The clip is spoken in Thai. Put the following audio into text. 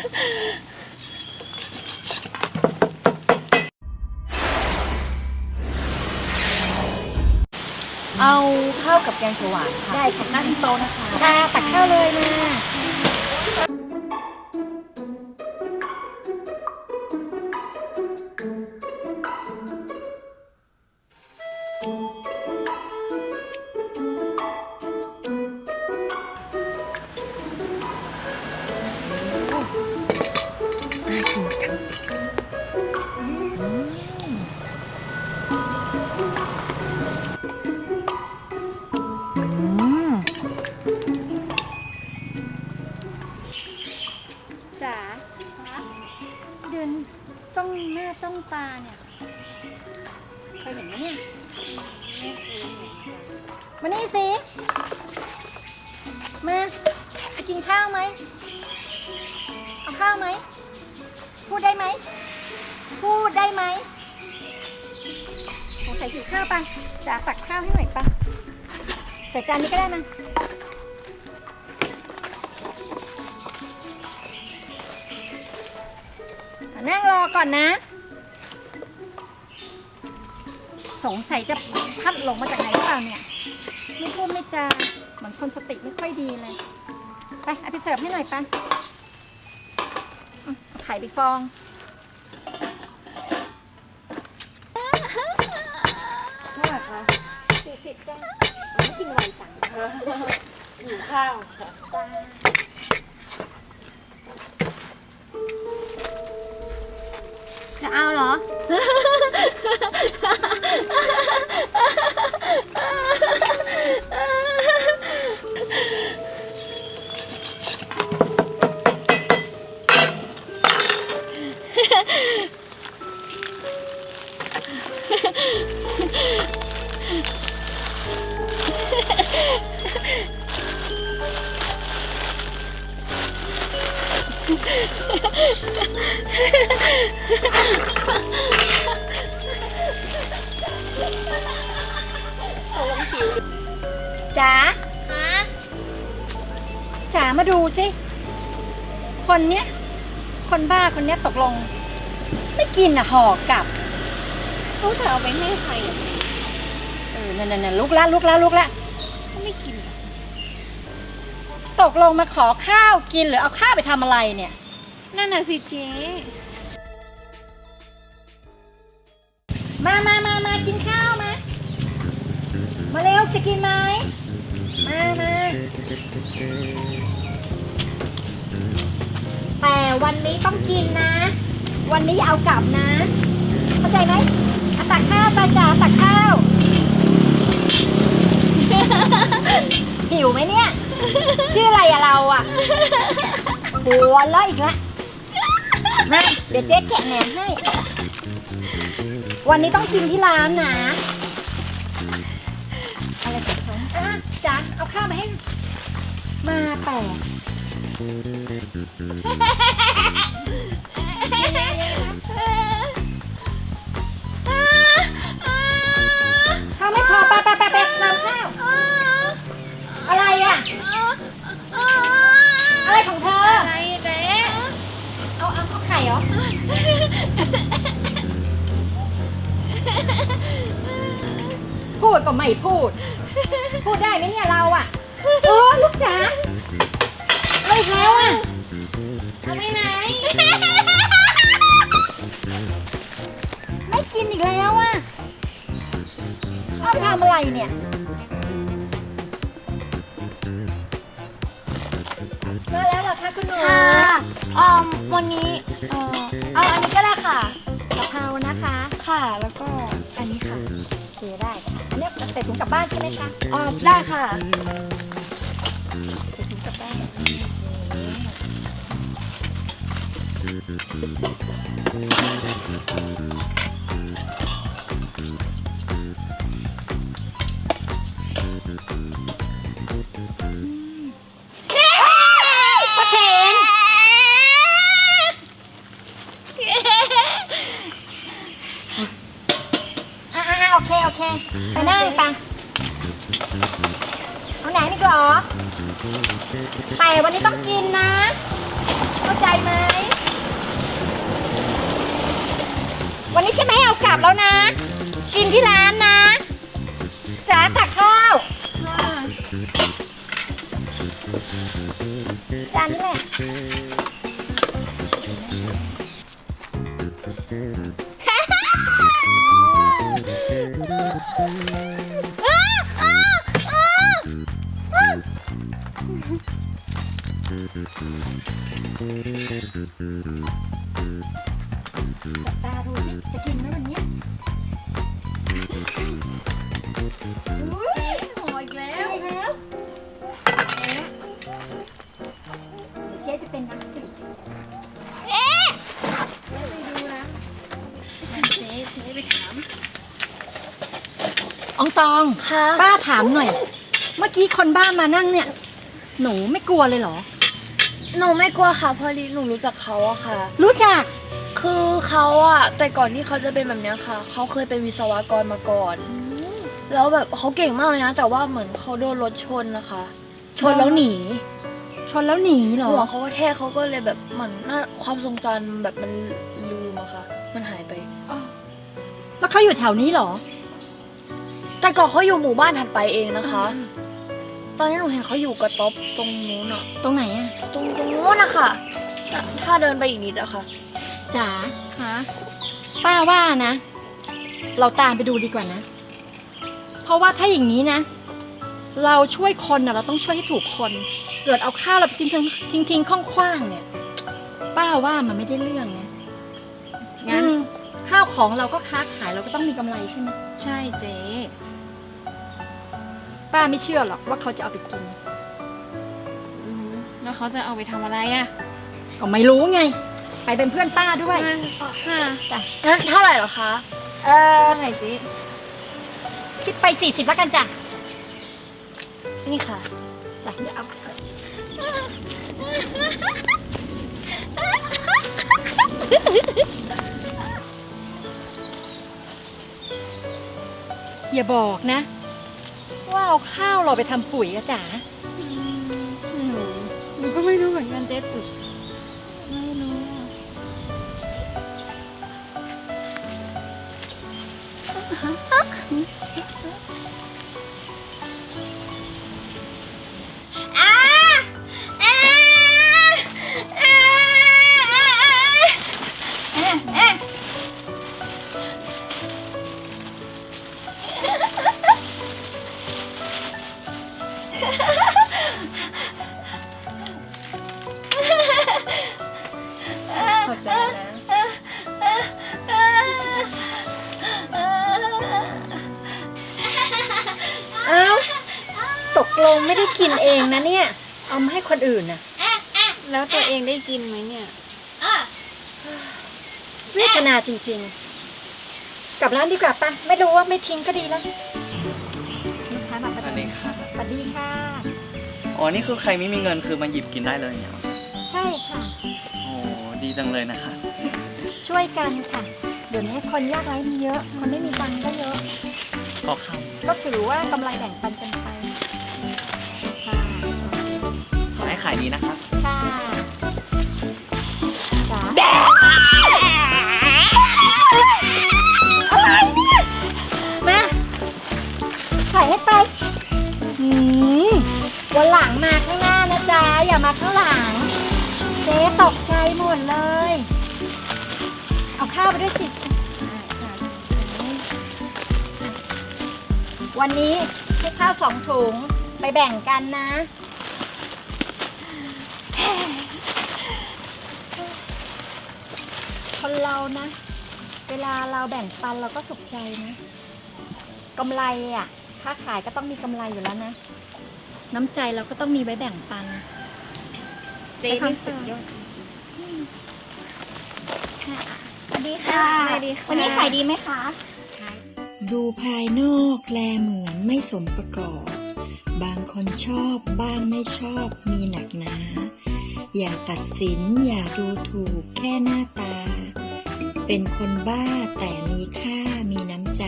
เอาข้าวกับแกงเขียวหวานค่ะได้ค่ะ นั่งที่โต๊ะนะคะ ค่ะตักข้าวเลยมา น้าจ้องตาเนี่ยเคยเห็นไหมเนี่ยมานี่สิ มาจะกินข้าวไหมเอาข้าวไหม พูดได้ไหม พูดได้ไหมสงสัยหิวข้าวปจ๋าตักข้าวให้หน่อยปะใส่จานนี้ก็ได้มานั่งรอก่อนนะ สงสัยจะพัดหลงมาจากไหนหรือเปล่าเนี่ยไม่พูดไม่จาเหมือนคนสติไม่ค่อยดีเลย ไปเอาไปเสิร์ฟให้หน่อยปะอืมเอาไข่ไปฟองเท่าไหร่คะสี่สิบจ้าไม่กินไวจังหิวข้าวค่ะจ้าจะเอาเหรอ Ha ha ha ha! จ๋าจ๋ามาดูสิ คนเนี้ย คนบ้าคนเนี้ยตกลง ไม่กินอะห่อกลับเขาจะเอาไปให้ใครอะเออนั่นนั่นลุกละลุกละลุกละเขาไม่กินตกลงมาขอข้าวกินหรือเอาข้าวไปทำอะไรเนี่ย นั่นน่ะสิเจ๊มามามามากินข้าวมา มาเร็วจะกินไหม มามาแต่วันนี้ต้องกินนะ วันนี้อย่าเอากลับนะ เข้าใจไหมเอาตักข้าวตาจ๋าตักข้าว หิวไหมเนี่ย ชื่ออะไรอะเราอะหัวแล้วอีกละมาเดี๋ยวเจ๊แกะแหนมให้ วันนี้ต้องกินที่ร้านนะ แปลกข้าวไม่พอไปไปไปไปนำข้าว อะไรอะ อะไรของเธอ อะไรเจ๊เอาเอาเอาไข่เหรอ พูดก็ไม่พูด พูดได้ไหมเนี่ยเราอะโอ้ลูกจ๋า อาอีกแล้วอะเอาไปไหน ไม่กินอีกแล้วอะเอาไปทำอะไรเนี่ยเจอแล้วเหรอคะคุณหนูค่ะออมวันนี้เอ่อเอาอันนี้ก็ได้ค่ะกะเพรานะคะ ค่ะแล้วก็อันนี้ค่ะโอเคได้ค่ะอันนี้ใส่ถุงกลับบ้านใช่ไหมคะออมได้ค่ะ ใส่ กินนะ เข้าใจไหม วันนี้ใช่ไหมเอากลับแล้วนะ กินที่ร้านนะจ๋าตักข้าวจานนี้แหละ หออีกแล้วอีกแล้วเดี๋ยวเจ๊จะเป็นนักสืบเอ๊ะไปดูนะเจ๊เจ๊ไปถาม อองตอง ค่ะ ป้าถามหน่อย เมื่อกี้คนบ้ามานั่งเนี่ย หนูไม่กลัวเลยเหรอ หนูไม่กลัวค่ะเพราะลิหนูรู้จักเขาอะค่ะ รู้จัก คือเขาอะแต่ก่อนที่เขาจะเป็นแบบเนี้ยค่ะ เขาเคยเป็นวิศวกรมาก่อน แล้วแบบเขาเก่งมากเลยนะ แต่ว่าเหมือนเขาโดนรถชนนะคะ ชนแล้วหนี ชนแล้วหนีเหรอหัวเขาก็แทกเขาก็เลยแบบเหมือนน่าความทรงจำแบบมันลืมอะค่ะ มันหายไป แล้วเขาอยู่แถวนี้เหรอ แต่ก่อนเขาอยู่หมู่บ้านถัดไปเองนะคะ ตอนนี้หนูเห็นเขาอยู่กระต๊อบตรงนู้นอะตรงไหนอะตรงตรงนู้นนะคะน่ะ ถ้าเดินไปอีกนิดอะค่ะจ๋าคะป้าว่านะ เราตามไปดูดีกว่านะเพ ราะว่าถ้าอย่างนี้นะ เราช่วยคนนะเราต้องช่วยให้ถูกคน เกิดเอาข้าวเราไปทิ้งทิ้งทิ้งคว้างๆเนี่ย ป้าว่ามันไม่ได้เรื่องนะงั้นอืมข้าวของเราก็ค้าขายเราก็ต้องมีกำไรใช่ไหมใช่เจ๊ป้าไม่เชื่อหรอกว่าเขาจะเอาไปกิน อืมแล้วเขาจะเอาไปทำอะไรอะก็ไม่รู้ไง ไปเป็นเพื่อนป้าด้วยงั้นค่ะจ้ะงั้นเท่าไหร่เหรอคะ เออเท่าไหร่เจ๊ คิดไปสี่สิบแล้วกันจ้ะ นี่ค่ะจ้ะเดี๋ยวเอาอย่าบอกนะ ว่าเอาข้าวเราไปทำปุ๋ยอะจ๋า หนูหนูก็ไม่รู้เหมือนกันเจ๊ตึก 哈 哈 ตกลงไม่ได้กินเองนะเนี่ย เอามาให้คนอื่นน่ะแล้วตัวเองได้กินไหมเนี่ยเวทนาจริงๆ กลับร้านดีกว่าปะไม่รู้ว่าไม่ทิ้งก็ดีแล้วลูกค้ามาสประวัสจำดีค่ะสวัสดีค่ะ อ๋อ นี่คือใครไม่มีเงินคือมาหยิบกินได้เลยเนี่ยใช่ค่ะ โอ้ดีจังเลยนะคะ ช่วยกันค่ะ เดี๋ยวนี้คนยากไร้มีเยอะ คนไม่มีตังค์ก็เยอะขอข้าวก็ถือว่ากำไรแบ่งปันกันไป ขายดีนะครับ ค่ะจ๋าอะไรเนี่ยมาใส่ให้ไปหืมวันหลังมาข้างหน้านะจ๊ะ อย่ามาข้างหลัง เจ๊ตกใจหมดเลย เอาข้าวไปด้วยสิ วันนี้ให้ข้าวสองถุงไปแบ่งกันนะ คนเรานะ เวลาเราแบ่งปันเราก็สุขใจนะกำไรอะ ค้าขายก็ต้องมีกำไรอยู่แล้วนะ น้ำใจเราก็ต้องมีไว้แบ่งปันเจ๊นี่สุดยอดจริงสวัสดีค่ะสวัสดีค่ะ วันนี้ขายดีไหมคะ ดูภายนอกแลเหมือนไม่สมประกอบ บางคนชอบบ้างไม่ชอบมีหนักหนา อย่าตัดสินอย่าดูถูกแค่หน้าตา เป็นคนบ้าแต่มีค่ามีน้ำใจ